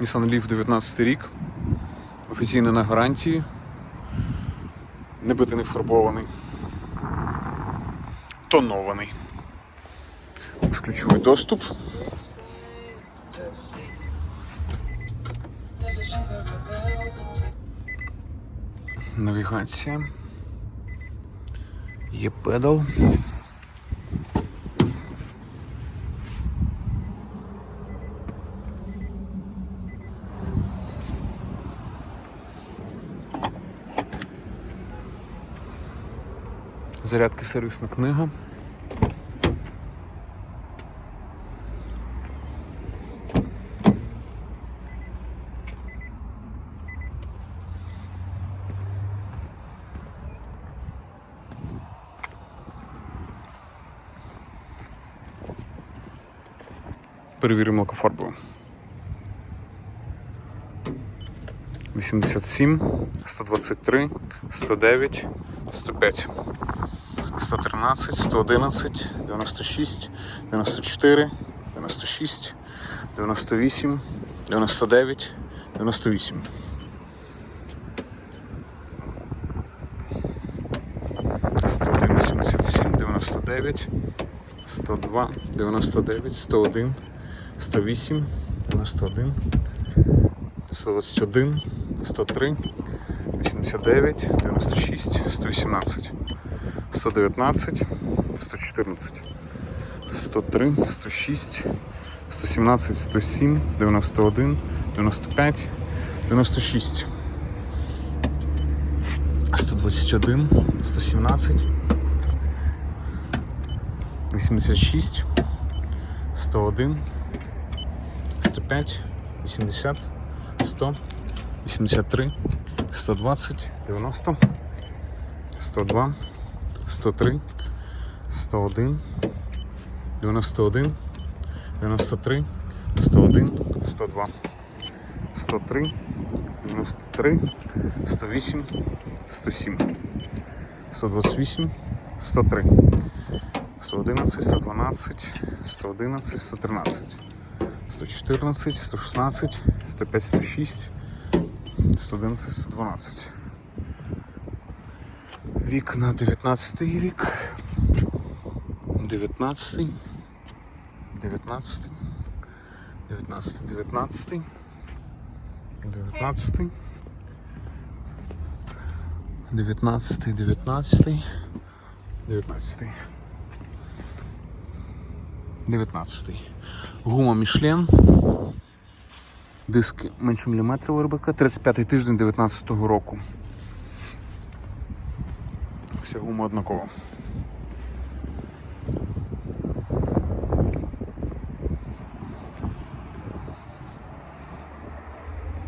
Nissan Leaf 19 рік. Офіційно на гарантії. Не бити не фарбований. Тонований. Безключовий доступ. Навігація. Є педал. Зарядка сервісна книга. Перевіримо лакофарбову. 87, 123, 109, 105. 113, 111, 96, 94, 96, 98, 99, 98. Сто один вісімдесят сім, дев'яносто дев'ять, сто два, дев'яносто дев'ять, сто один, сто вісім, дев'яносто. 119, 114, 103, 106, 117, 107, 91, 95, 96, 121, 117, 86, 101, 105, 80, 100, 83, 120, 90, 102, 103, 101, 91, 93, 101, 102, 103, 93, 108, 107, 128, 103, 111, 112, 111, 113, 114, 116, 105, 106, 111, 112. Вік на 19 рік. 19. 19. 19, 19. 19. 19, 19. 19. 19. Гума Мішлен. Диски менше міліметра виробітка. 35 тиждень 19-го року. Вся гума однакова.